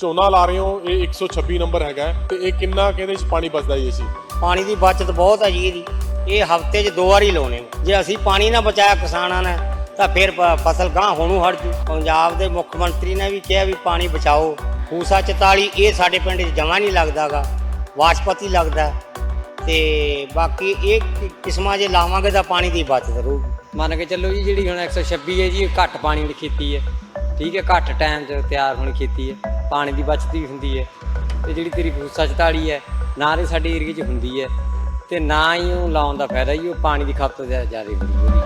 ਝੋਨਾ ਲਾ ਰਹੇ ਹੋ ਇਹ 126 ਨੰਬਰ ਹੈਗਾ ਤੇ ਇਹ ਕਿੰਨਾ ਕਿਹਦੇ ਚ ਪਾਣੀ ਬਚਦਾ ਜੀ ਅਸੀਂ? ਪਾਣੀ ਦੀ ਬਚਤ ਬਹੁਤ ਹੈ ਜੀ ਇਹਦੀ। ਇਹ ਹਫ਼ਤੇ 'ਚ ਦੋ ਵਾਰੀ ਲਾਉਣੇ ਜੇ ਅਸੀਂ ਪਾਣੀ ਨਾ ਬਚਾਇਆ ਕਿਸਾਨਾਂ ਨੇ ਤਾਂ ਫਿਰ ਫਸਲ ਗਾਂ ਹੋਣੋਂ ਹਟ ਜੂ। ਪੰਜਾਬ ਦੇ ਮੁੱਖ ਮੰਤਰੀ ਨੇ ਵੀ ਕਿਹਾ ਵੀ ਪਾਣੀ ਬਚਾਓ। ਫੂਸਾ 44 ਇਹ ਸਾਡੇ ਪਿੰਡ 'ਚ ਜਮਾ ਨਹੀਂ ਲੱਗਦਾਗਾ। ਵਾਸ਼ਪਤੀ ਲੱਗਦਾ। ਤੇ ਬਾਕੀ ਇਹ ਕਿਸਮਾਂ ਜੇ ਲਾਵਾਂਗੇ ਤਾਂ ਪਾਣੀ ਦੀ ਬਚਤ ਰਹੂਗੀ। ਮੰਨ ਕੇ ਚੱਲੋ ਜੀ ਜਿਹੜੀ ਹੁਣ 126 ਹੈ ਜੀ ਘੱਟ ਪਾਣੀ ਵਾਲੀ ਖੇਤੀ ਹੈ। ਠੀਕ ਹੈ ਘੱਟ ਟਾਈਮ 'ਚ ਤਿਆਰ ਹੋਣੀ ਖੇਤੀ ਹੈ। ਪਾਣੀ ਦੀ ਬਚਤੀ ਹੁੰਦੀ ਹੈ ਤੇ ਜਿਹੜੀ ਤੇਰੀ ਫੂਸਾ 44 ਹੈ, ਨਾ ਤੇ ਸਾਡੇ ਏਰੀਏ 'ਚ ਹੁੰਦੀ ਹੈ ਤੇ ਨਾ ਹੀ ਉਹ ਲਾਉਣ ਦਾ ਫਾਇਦਾ ਜੀ ਉਹ ਪਾਣੀ ਦੀ ਖਪਤ ਜ਼ਿਆਦਾ ਹੁੰਦੀ ਹੈ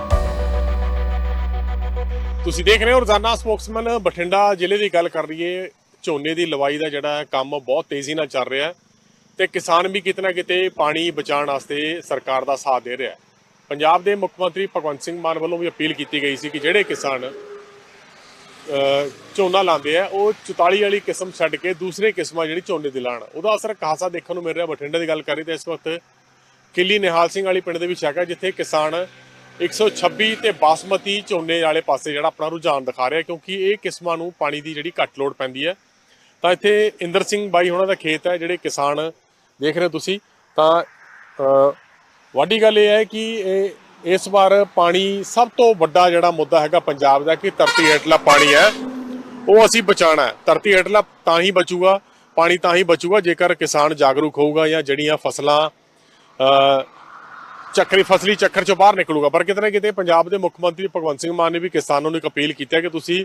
ਤੁਸੀਂ ਦੇਖ ਰਹੇ ਹੋ ਰੋਜ਼ਾਨਾ ਸਪੋਕਸਮੈਨ ਬਠਿੰਡਾ ਜ਼ਿਲ੍ਹੇ ਦੀ ਗੱਲ ਕਰ ਰਹੀਏ ਝੋਨੇ ਦੀ ਲਵਾਈ ਦਾ ਜਿਹੜਾ ਕੰਮ ਬਹੁਤ ਤੇਜ਼ੀ ਨਾਲ ਚੱਲ ਰਿਹਾ ਹੈ ਤੇ ਕਿਸਾਨ ਵੀ ਕਿਤੇ ਨਾ ਕਿਤੇ ਪਾਣੀ ਬਚਾਉਣ ਵਾਸਤੇ ਸਰਕਾਰ ਦਾ ਸਾਥ ਦੇ ਰਿਹਾ ਪੰਜਾਬ ਦੇ ਮੁੱਖ ਮੰਤਰੀ ਭਗਵੰਤ ਸਿੰਘ ਮਾਨ ਵੱਲੋਂ ਵੀ ਅਪੀਲ ਕੀਤੀ ਗਈ ਸੀ ਕਿ ਜਿਹੜੇ ਕਿਸਾਨ ਝੋਨਾ ਲਾਉਂਦੇ ਆ ਉਹ 44 ਵਾਲੀ ਕਿਸਮ ਛੱਡ ਕੇ ਦੂਸਰੇ ਕਿਸਮਾਂ ਜਿਹੜੀ ਝੋਨੇ ਦੀ ਲਾਣ ਉਹਦਾ ਅਸਰ ਖਾਸਾ ਦੇਖਣ ਨੂੰ ਮਿਲ ਰਿਹਾ ਬਠਿੰਡਾ ਦੀ ਗੱਲ ਕਰੀ ਤਾਂ ਇਸ ਵਕਤ ਕਿੱਲੀ ਨਿਹਾਲ ਸਿੰਘ ਵਾਲੀ ਪਿੰਡ ਦੇ ਵਿੱਚ ਹੈਗਾ ਜਿੱਥੇ ਕਿਸਾਨ 126 ਤੇ ਬਾਸਮਤੀ ਝੋਨੇ ਵਾਲੇ ਪਾਸੇ ਜਿਹੜਾ ਆਪਣਾ ਰੁਝਾਨ ਦਿਖਾ ਰਿਹਾ ਕਿਉਂਕਿ ਇਹ ਕਿਸਮਾਂ ਨੂੰ ਪਾਣੀ ਦੀ ਜਿਹੜੀ ਘੱਟ ਲੋੜ ਪੈਂਦੀ ਹੈ ਤਾਂ ਇੱਥੇ ਇੰਦਰ ਸਿੰਘ ਬਾਈ ਉਹਨਾਂ ਦਾ ਖੇਤ ਹੈ ਜਿਹੜੇ ਕਿਸਾਨ ਦੇਖ ਰਹੇ ਹੋ ਤੁਸੀਂ। ਤਾਂ ਅਹ, ਗੱਲ ਇਹ ਹੈ ਕਿ ਇਹ ਇਸ ਵਾਰ ਪਾਣੀ ਸਭ ਤੋਂ ਵੱਡਾ ਜਿਹੜਾ ਮੁੱਦਾ ਹੈਗਾ ਪੰਜਾਬ ਦਾ ਕਿ ਧਰਤੀ ਹੇਠਲਾ ਪਾਣੀ ਹੈ, ਉਹ ਅਸੀਂ ਬਚਾਉਣਾ ਹੈ। ਧਰਤੀ ਹੇਠਲਾ ਤਾਂ ਹੀ ਬਚੂਗਾ, ਪਾਣੀ ਤਾਂ ਹੀ ਬਚੂਗਾ, ਜੇਕਰ ਕਿਸਾਨ ਜਾਗਰੂਕ ਹੋਊਗਾ ਜਾਂ ਜਿਹੜੀਆਂ ਫਸਲਾਂ ਚੱਕਰੀ ਫਸਲੀ ਚੱਕਰ ਚੋਂ ਬਾਹਰ ਨਿਕਲੂਗਾ। ਪਰ ਕਿਤੇ ਨਾ ਕਿਤੇ ਪੰਜਾਬ ਦੇ ਮੁੱਖ ਮੰਤਰੀ ਭਗਵੰਤ ਸਿੰਘ ਮਾਨ ਨੇ ਵੀ ਕਿਸਾਨਾਂ ਨੂੰ ਇੱਕ ਅਪੀਲ ਕੀਤੀ ਹੈ ਕਿ ਤੁਸੀਂ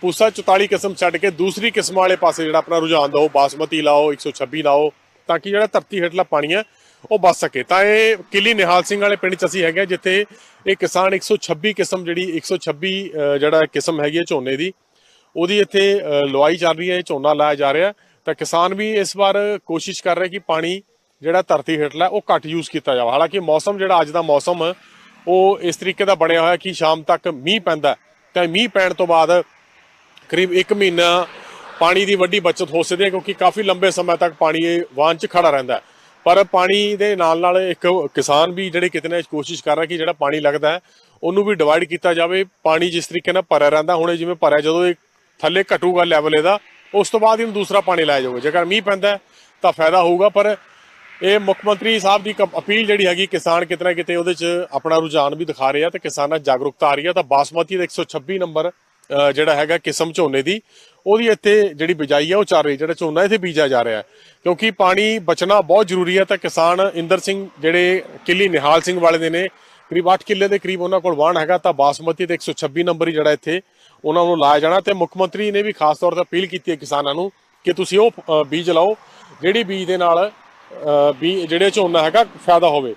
ਪੂਸਾ 44 ਕਿਸਮ ਛੱਡ ਕੇ ਦੂਸਰੀ ਕਿਸਮ ਵਾਲੇ ਪਾਸੇ ਜਿਹੜਾ ਆਪਣਾ ਰੁਝਾਨ ਦਿਓ, ਬਾਸਮਤੀ ਲਾਓ 126 ਲਾਓ, ਤਾਂ ਕਿ ਜਿਹੜਾ ਧਰਤੀ ਹੇਠਲਾ ਪਾਣੀ ਹੈ ਉਹ ਬਚ ਸਕੇ ਤਾਂ ਇਹ ਕਿਲੀ ਨਿਹਾਲ ਸਿੰਘ ਵਾਲੇ ਪਿੰਡ ਚ ਅਸੀਂ ਹੈਗੇ ਜਿੱਥੇ ਇਹ ਕਿਸਾਨ 126 ਕਿਸਮ ਜਿਹੜੀ 126 ਅਹ, ਜਿਹੜਾ ਕਿਸਮ ਹੈਗੀ ਹੈ ਝੋਨੇ ਦੀ ਉਹਦੀ ਇੱਥੇ ਲਵਾਈ ਚੱਲ ਰਹੀ ਹੈ ਝੋਨਾ ਲਾਇਆ ਜਾ ਰਿਹਾ ਤਾਂ ਕਿਸਾਨ ਵੀ ਇਸ ਵਾਰ ਕੋਸ਼ਿਸ਼ ਕਰ ਰਿਹਾ ਕਿ ਪਾਣੀ ਜਿਹੜਾ ਧਰਤੀ ਹੇਠਲਾ ਉਹ ਘੱਟ ਯੂਜ਼ ਕੀਤਾ ਜਾਵੇ ਹਾਲਾਂਕਿ ਮੌਸਮ ਜਿਹੜਾ ਅੱਜ ਦਾ ਮੌਸਮ ਉਹ ਇਸ ਤਰੀਕੇ ਦਾ ਬਣਿਆ ਹੋਇਆ ਕਿ ਸ਼ਾਮ ਤੱਕ ਮੀਂਹ ਪੈਂਦਾ ਹੈ। ਤਾਂ ਮੀਂਹ ਪੈਣ ਤੋਂ ਬਾਅਦ ਕਰੀਬ 1 ਮਹੀਨਾ ਪਾਣੀ ਦੀ ਵੱਡੀ ਬਚਤ ਹੋ ਸਕਦੀ ਹੈ ਕਿਉਂਕਿ ਕਾਫੀ ਲੰਬੇ ਸਮੇਂ ਤੱਕ ਪਾਣੀ ਇਹ ਵਾਹਨ 'ਚ ਖੜਾ ਰਹਿੰਦਾ ਹੈ। ਪਰ ਪਾਣੀ ਦੇ ਨਾਲ ਨਾਲ ਇੱਕ ਕਿਸਾਨ ਵੀ ਜਿਹੜੇ ਕਿਤੇ ਨਾ ਕੋਸ਼ਿਸ਼ ਕਰ ਰਿਹਾ ਕਿ ਜਿਹੜਾ ਪਾਣੀ ਲੱਗਦਾ ਹੈ, ਉਹਨੂੰ ਵੀ ਡਿਵਾਈਡ ਕੀਤਾ ਜਾਵੇ। ਪਾਣੀ ਜਿਸ ਤਰੀਕੇ ਨਾਲ ਭਰਿਆ ਰਹਿੰਦਾ, ਹੁਣ ਜਿਵੇਂ ਭਰਿਆ ਜਦੋਂ ਇਹ ਥੱਲੇ ਘਟੂਗਾ ਲੈਵਲ ਇਹਦਾ, ਉਸ ਤੋਂ ਬਾਅਦ ਇਹਨੂੰ ਦੂਸਰਾ ਪਾਣੀ ਲਾਇਆ ਜਾਊਗਾ। ਜੇਕਰ ਮੀਂਹ ਪੈਂਦਾ ਤਾਂ ਫਾਇਦਾ ਹੋਊਗਾ, ਪਰ ਇਹ ਮੁੱਖ ਮੰਤਰੀ ਸਾਹਿਬ ਦੀ ਇੱਕ ਅਪੀਲ ਜਿਹੜੀ ਹੈਗੀ, ਕਿਸਾਨ ਕਿਤੇ ਨਾ ਕਿਤੇ ਉਹਦੇ 'ਚ ਆਪਣਾ ਰੁਝਾਨ ਵੀ ਦਿਖਾ ਰਹੇ ਆ ਤੇ ਕਿਸਾਨਾਂ ਜਾਗਰੂਕਤਾ ਆ ਰਹੀ ਹੈ ਤਾਂ ਬਾਸਮਤੀ ਦਾ 126 ਨੰਬਰ ਜਿਹੜਾ ਹੈਗਾ ਕਿਸਮ ਝੋਨੇ ਦੀ ਉਹਦੀ ਇੱਥੇ ਜਿਹੜੀ ਬਿਜਾਈ ਹੈ ਉਹ ਚੱਲ ਰਹੀ ਜਿਹੜਾ ਝੋਨਾ ਇੱਥੇ ਬੀਜਿਆ ਜਾ ਰਿਹਾ ਕਿਉਂਕਿ ਪਾਣੀ ਬਚਣਾ ਬਹੁਤ ਜ਼ਰੂਰੀ ਹੈ ਤਾਂ ਕਿਸਾਨ ਇੰਦਰ ਸਿੰਘ ਜਿਹੜੇ ਕਿੱਲੀ ਨਿਹਾਲ ਸਿੰਘ ਵਾਲੇ ਦੇ ਨੇ ਕਰੀਬ 8 ਕਿੱਲੇ ਦੇ ਕਰੀਬ ਉਹਨਾਂ ਕੋਲ ਵਾਹਣ ਹੈਗਾ ਤਾਂ ਬਾਸਮਤੀ ਤੇ 126 ਨੰਬਰ ਹੀ ਜਿਹੜਾ ਇੱਥੇ ਉਹਨਾਂ ਨੂੰ ਲਾਇਆ ਜਾਣਾ। ਤੇ ਮੁੱਖ ਮੰਤਰੀ ਨੇ ਵੀ ਖਾਸ ਤੌਰ ਤੇ ਅਪੀਲ ਕੀਤੀ ਹੈ ਕਿਸਾਨਾਂ ਨੂੰ ਕਿ ਤੁਸੀਂ ਉਹ ਬੀਜ ਲਾਓ ਜਿਹੜੀ ਬੀਜ ਦੇ ਨਾਲ ਅ, ਵੀ ਜਿਹੜੇ ਝੋਨਾ ਹੈਗਾ ਫਾਇਦਾ ਹੋਵੇ।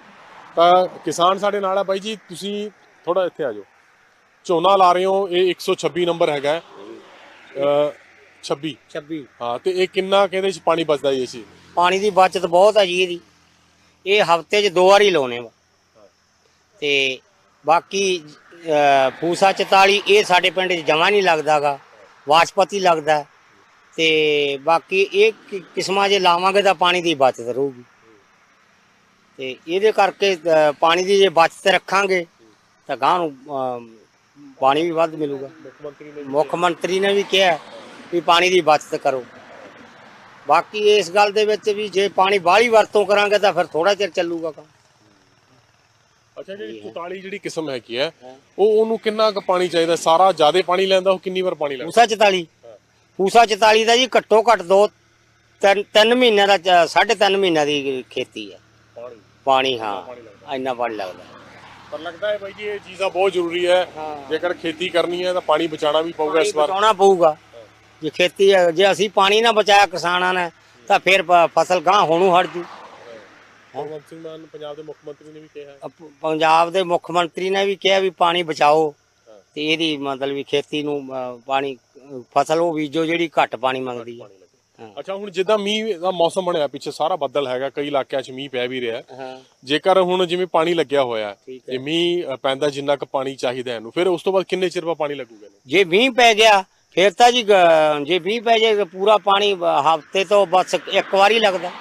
ਤਾਂ ਕਿਸਾਨ ਸਾਡੇ ਨਾਲ ਹੈ ਬਾਈ ਜੀ ਤੁਸੀਂ ਥੋੜਾ ਇੱਥੇ ਆ ਜਾਓ। ਝੋਨਾ ਲਾ ਰਹੇ ਹੋ ਇਹ 126 ਨੰਬਰ ਹੈਗਾ ਅ, 26 26 ਹਾਂ ਤੇ ਇਹ ਕਿੰਨਾ ਕਿਹਦੇ ਚ ਪਾਣੀ ਬਚਦਾ ਜੀ ਅਸੀਂ ਪਾਣੀ ਦੀ ਬਚਤ ਬਹੁਤ ਹੈ ਜੀ ਇਹਦੀ। ਇਹ ਹਫ਼ਤੇ 'ਚ ਦੋ ਵਾਰੀ ਲਾਉਣੇ ਵਾ। ਤੇ ਬਾਕੀ ਅਹ, ਫੂਸਾ 44 ਇਹ ਸਾਡੇ ਪਿੰਡ 'ਚ ਜਮਾ ਨਹੀਂ ਲੱਗਦਾਗਾ ਵਾਸ਼ਪਤੀ ਲੱਗਦਾ। ਹੈ। ਤੇ ਬਾਕੀ ਇਹ ਕਿ- ਕਿਸਮਾਂ ਜੇ ਲਾਵਾਂਗੇ ਤਾਂ ਪਾਣੀ ਦੀ ਬਚਤ ਰਹੂਗੀ। ਤੇ ਇਹਦੇ ਕਰਕੇ ਅਹ, ਪਾਣੀ ਦੀ ਜੇ ਬਚਤ ਰੱਖਾਂਗੇ ਤਾਂ ਗਾਂ ਨੂੰ ਪਾਣੀ ਵੀ ਵੱਧ ਮਿਲੂਗਾ। ਮੁੱਖ ਮੰਤਰੀ ਨੇ ਮੁੱਖ ਮੰਤਰੀ ਨੇ ਵੀ ਕਿਹਾ ਵੀ ਪਾਣੀ ਦੀ ਬਚਤ ਕਰੋ। ਬਾਕੀ ਇਸ ਗੱਲ ਦੇ ਵਿੱਚ ਵੀ ਜੇ ਪਾਣੀ ਬਾਹਲੀ ਵਰਤੋਂ ਕਰਾਂਗੇ ਤਾਂ ਫਿਰ ਥੋੜਾ ਚਿਰ ਚੱਲੂਗਾ ਕੰਮ। ਅੱਛਾ ਜਿਹੜੀ 44 ਜਿਹੜੀ ਕਿਸਮ ਹੈਗੀ ਹੈ ਉਹ ਉਹਨੂੰ ਕਿੰਨਾ ਕੁ ਪਾਣੀ ਚਾਹੀਦਾ? ਸਾਰਾ ਜ਼ਿਆਦਾ ਪਾਣੀ ਲੈਂਦਾ ਉਹ ਕਿੰਨੀ ਵਾਰ ਪਾਣੀ ਲੈਂਦਾ? ਪੂਸਾ 44 ਪੂਸਾ 44 ਦਾ ਜੀ ਘੱਟੋ ਘੱਟ ਦੋ ਤਿੰਨ ਤਿੰਨ ਮਹੀਨਿਆਂ ਦਾ ਸਾਢੇ ਤਿੰਨ ਮਹੀਨਿਆਂ ਦੀ ਖੇਤੀ ਹੈ। ਪਾਣੀ। ਪਾਣੀ ਹਾਂ। ਇੰਨਾ ਪਾਣੀ ਲੱਗਦਾ। ਪਰ ਲੱਗਦਾ ਹੈ ਬਾਈ ਜੀ ਇਹ ਚੀਜ਼ਾਂ ਬਹੁਤ ਜ਼ਰੂਰੀ ਹੈ। ਜੇਕਰ ਖੇਤੀ ਕਰਨੀ ਹੈ ਤਾਂ ਪਾਣੀ ਬਚਾਉਣਾ ਵੀ ਪਊਗਾ ਇਸ ਵਾਰ। ਬਚਾਉਣਾ ਪਊਗਾ। ਜੇ ਖੇਤੀ ਹੈ- ਜੇ ਅਸੀਂ ਪਾਣੀ ਨਾ ਬਚਾਇਆ ਕਿਸਾਨਾਂ ਨੇ ਤਾਂ ਫਿਰ ਫਸਲ ਗਾਂ ਹੋਣੋਂ ਹਟ ਜੂ। ਭਗਵੰਤ ਸਿੰਘ ਮਾਨ ਪੰਜਾਬ ਦੇ ਮੁੱਖ ਮੰਤਰੀ ਨੇ ਵੀ ਕਿਹਾ ਹੈ। ਅਪ- ਪੰਜਾਬ ਦੇ ਮੁੱਖ ਮੰਤਰੀ ਨੇ ਵੀ ਕਿਹਾ ਵੀ ਪਾਣੀ ਬਚਾਓ। ਤੇ ਇਹਦੀ ਮਤਲਬ ਵੀ ਖੇਤੀ ਨੂੰ ਪਾਣੀ ਫਸਲ ਉਹ ਬੀਜੋ ਜਿਹੜੀ ਘੱਟ ਪਾਣੀ ਮੰਗਦੀ ਹਾਂ। ਅੱਛਾ ਹੁਣ ਜਿੱਦਾਂ ਮੀਂਹ ਦਾ ਮੌਸਮ ਬਣਿਆ ਪਿੱਛੇ ਸਾਰਾ ਬੱਦਲ ਹੈਗਾ ਕਈ ਇਲਾਕਿਆਂ 'ਚ ਮੀਂਹ ਪੈ ਵੀ ਰਿਹਾ। ਹੈ। ਜੇਕਰ ਹੁਣ ਜਿਵੇਂ ਪਾਣੀ ਲੱਗਿਆ ਹੋਇਆ ਹੈ ਠੀਕ ਜੇ ਮੀਂਹ ਪੈਂਦਾ ਜਿੰਨਾ ਕੁ ਪਾਣੀ ਚਾਹੀਦਾ ਇਹਨੂੰ ਫਿਰ ਉਸ ਤੋਂ ਬਾਅਦ ਕਿੰਨੇ ਚਿਰ ਬਾਅਦ ਪਾਣੀ ਲੱਗੂਗਾ ਇਹਨੂੰ? ਜੇ ਮੀਂਹ ਪੈ ਗਿਆ ਫਿਰ ਤਾਂ ਜੀ ਗ- ਜੇ ਮੀਂਹ ਪੈ ਜਾਏ ਪੂਰਾ ਪਾਣੀ ਹਫ਼ਤੇ ਤੋਂ ਬਸ ਇੱਕ ਵਾਰੀ ਲੱਗਦਾ।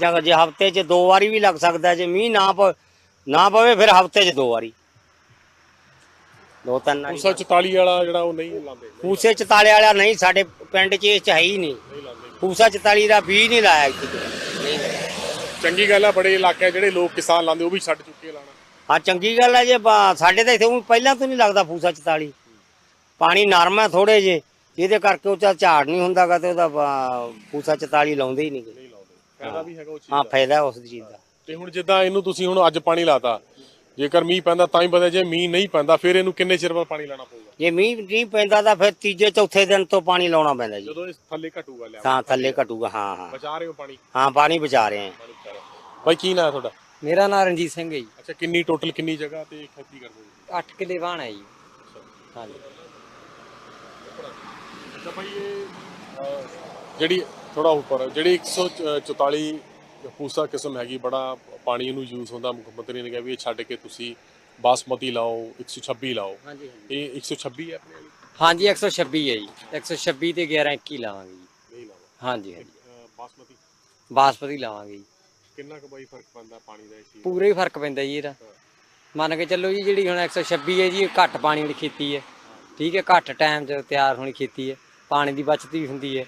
ਜਾਂ ਜੇ ਹਫ਼ਤੇ 'ਚ ਦੋ ਵਾਰੀ ਵੀ ਲੱਗ ਸਕਦਾ ਜੇ ਮੀਂਹ ਨਾ ਪ ਨਾ ਪਵੇ ਫਿਰ ਹਫ਼ਤੇ 'ਚ ਦੋ ਵਾਰੀ। ਦੋ ਤਿੰਨ ਵਾਰੀ ਪੂਸਾ 44 ਵਾਲਾ ਜਿਹੜਾ ਉਹ ਨਹੀਂ ਲਾਉਂਦੇ। ਪੂਸੇ 44 ਵਾਲਾ ਨਹੀਂ ਸਾਡੇ ਪਿੰਡ 'ਚ ਇਹ 'ਚ ਹੈ ਹੀ ਨਹੀਂ। ਪੂਸਾ 44 ਦਾ ਬੀਜ ਨਹੀਂ ਲਾਇਆ ਇੱਥੇ। ਨਹੀਂ। ਚੰਗੀ ਗੱਲ ਆ ਬੜੇ ਇਲਾਕੇ ਜਿਹੜੇ ਲੋਕ ਕਿਸਾਨ ਲਾਉਂਦੇ ਉਹ ਵੀ ਛੱਡ ਚੁੱਕੇ ਆ ਲਾਣਾ ਹਾਂ ਚੰਗੀ ਗੱਲ ਹੈ ਜੇ ਬਾ- ਸਾਡੇ ਤਾਂ ਇੱਥੇ ਊਂ ਪਹਿਲਾਂ ਤੋਂ ਨਹੀਂ ਲੱਗਦਾ ਫੂਸਾ 44 ਪਾਣੀ ਨਰਮ ਹੈ ਥੋੜੇ ਜੇ ਇਹਦੇ ਕਰਕੇ ਉਹ ਚੱਲ ਝਾੜ ਨਹੀਂ ਹੁੰਦਾਗਾ ਤੇ ਉਹਦਾ ਬਾ- ਫੂਸਾ 44 ਲਾਉਂਦੇ ਹੀ ਨਹੀਂ ਗੇ। ਨਹੀਂ ਲਾਉਂਦੇ। ਫਾਇਦਾ ਵੀ ਹੈਗਾ ਉਹ ਚੀਜ਼ ਹਾਂ ਦਾ। ਫਾਇਦਾ ਉਸ ਚੀਜ਼ ਦਾ। ਤੇ ਹੁਣ ਜਿੱਦਾਂ ਇਹਨੂੰ ਤੁਸੀਂ ਹੁਣ ਅੱਜ ਪਾਣੀ ਲਾਤਾ ਜੇਕਰ ਮੀਂਹ ਪੈਂਦਾ ਤਾਂ ਹੀ ਪਤਾ ਜੇ ਮੀਂਹ ਨਹੀਂ ਪੈਂਦਾ ਫਿਰ ਇਹਨੂੰ ਕਿੰਨੇ ਚਿਰ ਬਾਅਦ ਪਾਣੀ ਲਾਣਾ ਪਊਗਾ? ਜੇ ਮੀਂਹ ਨਹੀਂ ਪੈਂਦਾ ਤਾਂ ਫਿਰ ਤੀਜੇ ਚੌਥੇ ਦਿਨ ਤੋਂ ਪਾਣੀ ਲਾਉਣਾ ਪੈਂਦਾ ਜੀ। ਜਦੋਂ ਇਹ ਥੱਲੇ ਘਟੂਗਾ ਲਿਆ ਤਾਂ ਥੱਲੇ ਘਟੂਗਾ ਹਾਂ ਹਾਂ। ਬਚਾ ਰਹੇ ਹੋ ਪਾਣੀ? ਹਾਂ ਪਾਣੀ ਬਚਾ ਰਹੇ ਹਾਂ। ਪਾਣੀ ਬਚਾ ਰਹੇ ਹੋ। ਬਾਈ ਕੀ ਨਾਂ ਹੈ ਤੁਹਾਡਾ? ਮੇਰਾ ਨਾਮ ਰਣਜੀਤ ਸਿੰਘ ਹੈ ਜੀ। ਅੱਛਾ ਕਿੰਨੀ ਟੋਟਲ ਕਿੰਨੀ ਜਗ੍ਹਾ ਤੇ ਖੇਤੀ ਕਰਦੇ ਹੋ? 8 ਕਿੱਲੇ ਵਾਹਣ ਹੈ ਜੀ। ਹਾਂਜੀ। ਅੱਛਾ ਭਾਈ ਇਹ ਅਹ, ਜਿਹੜੀ ਥੋੜਾ ਉੱਪਰ ਜਿਹੜੀ 144 ਪੂਸਾ ਕਿਸਮ ਹੈਗੀ ਬੜਾ ਪਾਣੀ ਨੂੰ ਯੂਜ਼ ਹੁੰਦਾ ਮੁੱਖ ਮੰਤਰੀ ਨੇ ਕਿਹਾ ਵੀ ਇਹ ਛੱਡ ਕੇ ਤੁਸੀਂ ਬਾਸਮਤੀ ਲਾਓ 126 ਲਾਓ। ਹਾਂਜੀ ਇਹ 126 ਹੈ ਆਪਣੇ ਹਾਂਜੀ 126 ਹੈ ਜੀ। 126 ਤੇ 11 21 ਲਾਵਾਂਗੇ ਜੀ। ਹਾਂਜੀ ਹਾਂਜੀ। ਬਾਸਮਤੀ? ਬਾਸਪਤੀ ਲਾਵਾਂਗੇ ਜੀ। ਕਿੰਨਾ ਕੁ ਬਾਈ ਫ਼ਰਕ ਪੈਂਦਾ ਪਾਣੀ ਦਾ ਇਸ ਪੂਰਾ ਹੀ ਫ਼ਰਕ ਪੈਂਦਾ ਜੀ ਇਹਦਾ। ਮੰਨ ਕੇ ਚੱਲੋ ਜੀ ਜਿਹੜੀ ਹੁਣ 126 ਹੈ ਜੀ ਘੱਟ ਪਾਣੀ ਵਾਲੀ ਖੇਤੀ ਹੈ। ਠੀਕ ਹੈ ਘੱਟ ਟਾਈਮ 'ਚ ਤਿਆਰ ਹੋਣੀ ਖੇਤੀ ਹੈ। ਪਾਣੀ ਦੀ ਬਚਤ ਵੀ ਹੁੰਦੀ ਹੈ।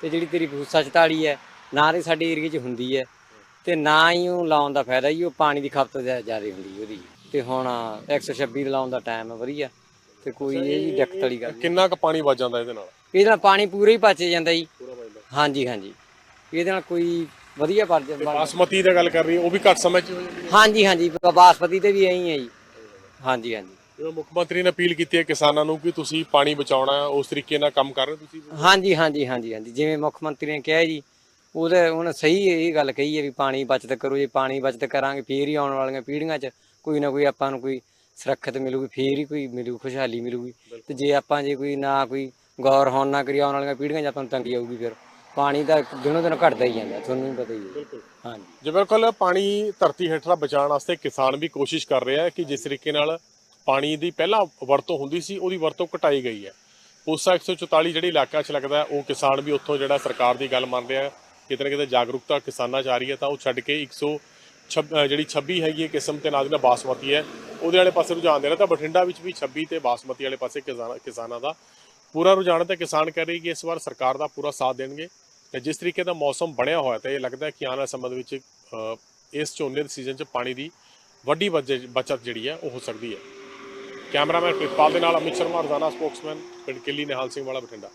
ਤੇ ਜਿਹੜੀ ਤੇਰੀ ਫੂਸਾ 44 ਹੈ ਨਾ ਤੇ ਸਾਡੇ ਏਰੀਏ 'ਚ ਹੁੰਦੀ ਹੈ ਤੇ ਨਾ ਹੀ ਉਹ ਲਾਉਣ ਦਾ ਫਾਇਦਾ ਜੀ ਉਹ ਪਾਣੀ ਦੀ ਖਪਤ ਜ਼ਿਆਦਾ ਹੁੰਦੀ ਉਹਦੀ। ਤੇ ਹੁਣ 126 ਲਾਉਣ ਦਾ ਟਾਈਮ ਹੈ ਵਧੀਆ। ਤੇ ਕੋਈ ਇਹ ਜੀ ਦਿੱਕਤ ਵਾਲੀ ਗੱਲ ਨਹੀਂ। ਕਿੰਨਾ ਕੁ ਪਾਣੀ ਵੱਜ ਜਾਂਦਾ ਇਹਦੇ ਨਾਲ? ਇਹਦੇ ਨਾਲ ਪਾਣੀ ਪੂਰਾ ਹੀ ਪਚ ਜਾਂਦਾ ਜੀ। ਪੂਰਾ ਵੱਜਦਾ ਹਾਂਜੀ ਹਾਂਜੀ। ਇਹਦੇ ਨਾਲ ਕੋਈ ਵਧੀਆ ਜਾਂਦਾ ਬਾਸਮਤੀ ਦੀ ਗੱਲ ਕਰ ਰਹੀ ਉਹ ਵੀ ਘੱਟ ਸਮੇਂ ਚ ਹੋ ਜਾਂਦੀ ਹੈ? ਹਾਂਜੀ ਹਾਂਜੀ। ਬਾਸਪਤੀ ਤੇ ਵੀ ਐਂ ਹੀ ਹੈ ਜੀ। ਹਾਂਜੀ ਹਾਂਜੀ। ਜਿਵੇਂ ਮੁੱਖ ਮੰਤਰੀ ਨੇ ਅਪੀਲ ਕੀਤੀ ਹੈ ਕਿਸਾਨਾਂ ਨੂੰ ਕਿ ਤੁਸੀਂ ਪਾਣੀ ਬਚਾਉਣਾ ਹੈ ਉਸ ਤਰੀਕੇ ਨਾਲ ਕੰਮ ਕਰ ਰਹੇ ਹੋ ਤੁਸੀਂ? ਹਾਂਜੀ ਹਾਂਜੀ ਹਾਂਜੀ ਹਾਂਜੀ। ਜਿਵੇਂ ਮੁੱਖ ਮੰਤਰੀ ਨੇ ਕਿਹਾ ਜੀ ਉਹਦੇ ਉਹਨੇ ਸਹੀ ਇਹ ਗੱਲ ਕਹੀ ਹੈ ਵੀ ਪਾਣੀ ਬਚਤ ਕਰੋ ਜੇ ਪਾਣੀ ਬਚਤ ਕਰਾਂਗੇ ਫੇਰ ਹੀ ਆਉਣ ਵਾਲੀਆਂ ਪੀੜ੍ਹੀਆਂ 'ਚ ਕੋਈ ਨਾ ਕੋਈ ਆਪਾਂ ਨੂੰ ਕੋਈ ਸੁਰੱਖਿਅਤ ਮਿਲੂਗੀ ਫੇਰ ਹੀ ਕੋਈ ਮਿਲੂ ਖੁਸ਼ਹਾਲੀ ਮਿਲੂਗੀ। ਤੇ ਜੇ ਆਪਾਂ ਜੇ ਕੋਈ ਨਾ ਕੋਈ ਗੌਰ ਹੋਣ ਨਾ ਕਰੀ ਆਉਣ ਵਾਲੀਆਂ ਪੀੜ੍ਹੀਆਂ 'ਚ ਆਪਾਂ ਨੂੰ ਤੰਗੀ ਆਊਗੀ ਫਿਰ। ਪਾਣੀ ਦਾ ਦਿਨੋਂ ਦਿਨ ਘਟਦਾ ਹੀ ਜਾਂਦਾ ਤੁਹਾਨੂੰ ਵੀ ਪਤਾ ਹੀ ਹੈ। ਬਿਲਕੁਲ। ਹਾਂਜੀ। ਜੇ ਬਿਲਕੁਲ ਪਾਣੀ ਧਰਤੀ ਹੇਠਲਾ ਬਚਾਉਣ ਵਾਸਤੇ ਕਿਸਾਨ ਵੀ ਕੋਸ਼ਿਸ਼ ਕਰ ਰਿਹਾ ਹੈ ਕਿ ਜਿਸ ਤਰੀਕੇ ਨਾਲ ਪਾਣੀ ਦੀ ਪਹਿਲਾਂ ਵਰਤੋਂ ਹੁੰਦੀ ਸੀ ਉਹਦੀ ਵਰਤੋਂ ਘਟਾਈ ਗਈ ਹੈ। ਪੂਸਾ 144 ਜਿਹੜੀ ਇਲਾਕਾ 'ਚ ਲੱਗਦਾ ਉਹ ਕਿਸਾਨ ਵੀ ਉੱਥੋਂ ਜਿਹੜਾ ਸਰਕਾਰ ਦੀ ਗੱਲ ਮੰਨ ਰਿਹਾ। ਕਿਤੇ ਨਾ ਕਿਤੇ ਜਾਗਰੂਕਤਾ ਕਿਸਾਨਾਂ 'ਚ ਆ ਰਹੀ ਹੈ, ਤਾਂ ਉਹ ਛੱਡ ਕੇ 100 ਜਿਹੜੀ 26 ਹੈਗੀ ਹੈ ਕਿਸਮ ਤੇ ਨਾਲ ਦੀ ਬਾਸਮਤੀ ਹੈ। ਉਹਦੇ ਵਾਲੇ ਪਾਸੇ ਰੁਝਾਨ ਦੇਣਾ ਤਾਂ ਬਠਿੰਡਾ ਵਿੱਚ ਵੀ 26 ਤੇ ਬਾਸਮਤੀ ਵਾਲੇ ਪਾਸੇ ਕਿਸਾਨ- ਕਿਸਾਨਾਂ ਦਾ ਪੂਰਾ ਰੁਝਾਨ ਹੈ। ਤੇ ਕਿਸਾਨ ਕਹਿ ਰਹੇ ਕਿ ਇਸ ਵਾਰ ਸਰਕਾਰ ਦਾ ਪੂਰਾ ਸਾਥ ਦੇਣਗੇ। ਤੇ ਜਿਸ ਤਰੀਕੇ ਦਾ ਮੌਸਮ ਬਣਿਆ ਹੋਇਆ ਤਾਂ ਇਹ ਲੱਗਦਾ ਕਿ ਆਉਣ ਵਾਲੇ ਸਮੇਂ ਦੇ ਵਿੱਚ ਇਸ ਝੋਨੇ ਦੇ ਸੀਜ਼ਨ 'ਚ ਪਾਣੀ ਦੀ ਵੱਡੀ ਬਚ- ਬਚਤ ਜਿਹੜੀ ਹੈ ਉਹ ਹੋ ਸਕਦੀ ਹੈ। ਕੈਮਰਾਮੈਨ ਪ੍ਰਿਤਪਾਲ ਦੇ ਨਾਲ ਅਮਿਤ ਸ਼ਰਮਾ, ਰਜ਼ਾਨਾ ਸਪੋਕਸਮੈਨ, ਪਿੰਡ ਕਿੱਲੀ, ਨਿਹਾਲ ਸਿੰਘ ਵਾਲਾ, ਬਠਿੰਡਾ।